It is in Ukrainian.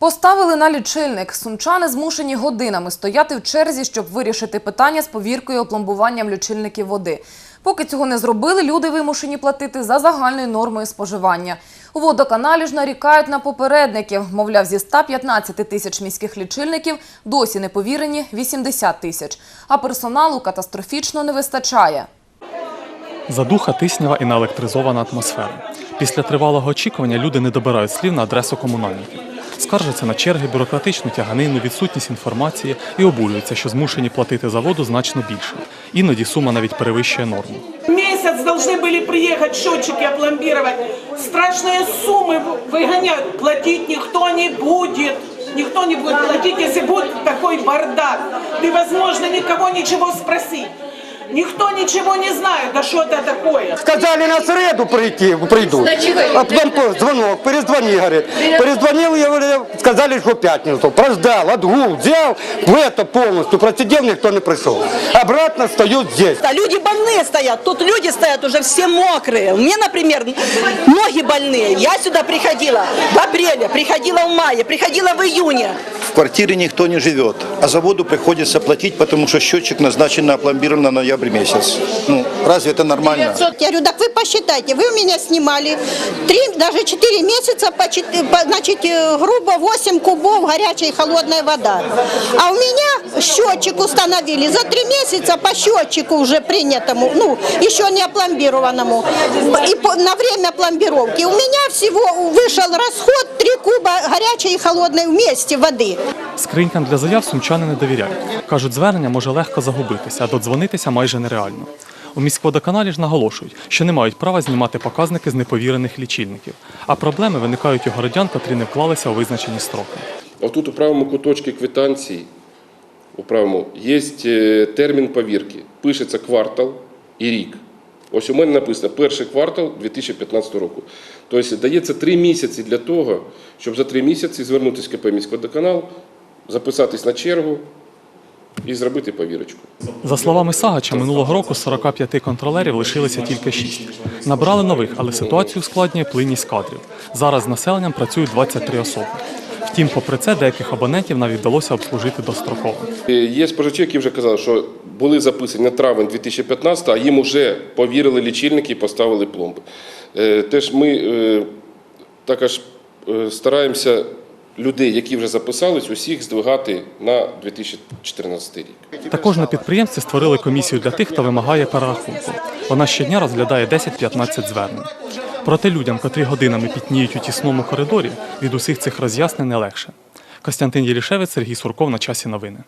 Поставили на лічильник. Сумчани змушені годинами стояти в черзі, щоб вирішити питання з повіркою опломбуванням лічильників води. Поки цього не зробили, люди вимушені платити за загальною нормою споживання. У водоканалі ж нарікають на попередників. Мовляв, зі 115 тисяч міських лічильників досі не повірені 80 тисяч. А персоналу катастрофічно не вистачає. Задуха, тиснява і наелектризована атмосфера. Після тривалого очікування люди не добирають слів на адресу комунальників Скаржаться на черги, бюрократичну тяганину, відсутність інформації і обурюються, що змушені платити за воду значно більше. Іноді сума навіть перевищує норму. Месяц должны были приехать счетчики опломбировать. Страшные суммы выгоняют. Платить никто не будет. Никто не будет платить, если будет такой бардак. Невозможно никого ничего спросить. Никто ничего не знает, да что это такое. Сказали на среду прийти, прийдут. А потом по- звонок, перезвони, говорит. Перезвонил, я говорю, сказали, что пятницу. Прождал, отгул, взял в это полностью, просидел, никто не пришел. Обратно стою здесь. А люди больные стоят. Тут люди стоят уже все мокрые. У меня, например, ноги больные. Я сюда приходила в апреле, приходила в мае, приходила в июне. Квартире никто не живет, а за воду приходится платить, потому что счетчик назначен на опломбирован на ноябрь месяц. Ну, разве это нормально? Я говорю, так вы посчитайте, вы у меня снимали три, даже четыре месяца, по, значит, э, грубо 8 кубов горячая и холодная вода. А у меня счетчик установили за три месяца по счетчику уже принятому, ну, еще не опломбированному, и по- на время пломбировки. У меня всего вышел расход 3 куба горячей и холодной вместе воды. Скринькам для заяв сумчани не довіряють. Кажуть, звернення може легко загубитися, а додзвонитися майже нереально. У міськводоканалі ж наголошують, що не мають права знімати показники з неповірених лічильників, а проблеми виникають у городян, котрі не вклалися у визначені строки. Отут у правому куточці квитанції, у правому, є е, термін повірки. Пишеться квартал і рік. Ось у мене написано перший квартал 2015 року. Тобто дається три місяці для того, щоб за три місяці звернутися в КП «Міськводоканал», записатись на чергу і зробити повірочку. За словами Сагача, минулого року з 45 контролерів лишилися тільки 6. Набрали нових, але ситуацію ускладнює плинність кадрів. Зараз з населенням працюють 23 особи. Втім, попри це, деяких абонентів навіть вдалося обслужити достроково. Е, Є споживачі, які вже казали, що були записані на травень 2015, а їм вже повірили лічильники і поставили пломби. Е, Теж ми е, також стараємося людей, які вже записались, усіх здвигати на 2014 рік. Також на підприємстві створили комісію для тих, хто вимагає перерахунку. Вона щодня розглядає 10-15 звернень. Проте людям, котрі годинами пітніють у тісному коридорі, від усіх цих роз'яснень не легше. Костянтин Єлішевець, Сергій Сурков на часі новини.